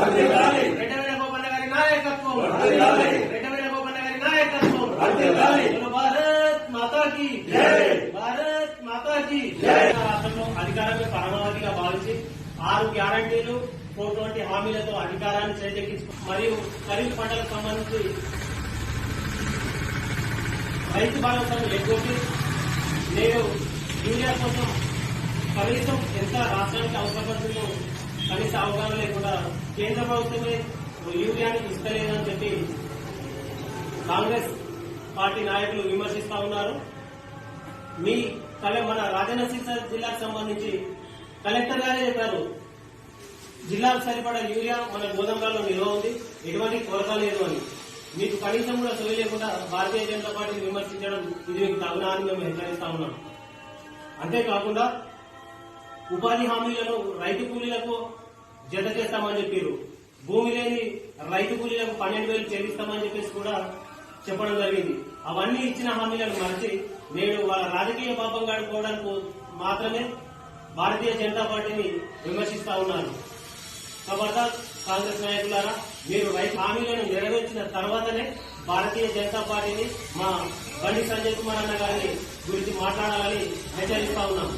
వెంటనే భారత్ మాతాకి భారత్ మాతాకి అధికారమే పరమావధిగా భావించి ఆరు గ్యారంటీలు పోటువంటి హామీలతో అధికారాన్ని చేజెక్కించు మరియు ఖరీఫ్ పంటలకు సంబంధించి రైతు భరోసాను ఎగ్గొట్టి నేను యూరియా కోసం కనీసం ఎంత రాష్ట్రానికి అవసరపడుతుందో కనీస అవగాహన లేకుండా కేంద్ర ప్రభుత్వమే యూరియానికి ఇస్తలేదని చెప్పి కాంగ్రెస్ పార్టీ నాయకులు విమర్శిస్తా ఉన్నారు. మీ కలె మన రాజన్న జిల్లాకు సంబంధించి కలెక్టర్ గారే చెప్పారు. జిల్లాకు సరిపడా యూరియా మన గోదాంగాల్లో నిల్వ ఉంది. ఎటువంటి కొరత లేదు అని. మీకు కనీసం కూడా సోయి లేకుండా భారతీయ జనతా పార్టీని విమర్శించడం ఇది మీకు తగునా అని మేము హెచ్చరిస్తా ఉన్నాం. అంతేకాకుండా ఉపాధి హామీలను రైతు కూలీలకు జత చేస్తామని చెప్పారు భూమి లేని రైతు కూలీలకు పన్నెండు వేలు చెల్లిస్తామని చెప్పేసి కూడా చెప్పడం జరిగింది. అవన్నీ ఇచ్చిన హామీలను మరచి నేడు వాళ్ళ రాజకీయ పాపం గడుపుకోవడానికి మాత్రమే భారతీయ జనతా పార్టీని విమర్శిస్తా ఉన్నారు. కాబట్టి కాంగ్రెస్ నాయకులారా మీరు రైతు హామీలను నెరవేర్చిన తర్వాతనే భారతీయ జనతా పార్టీని మా బండి సంజయ్ కుమార్ అన్న గారిని గురించి మాట్లాడాలని హెచ్చరిస్తా ఉన్నాం.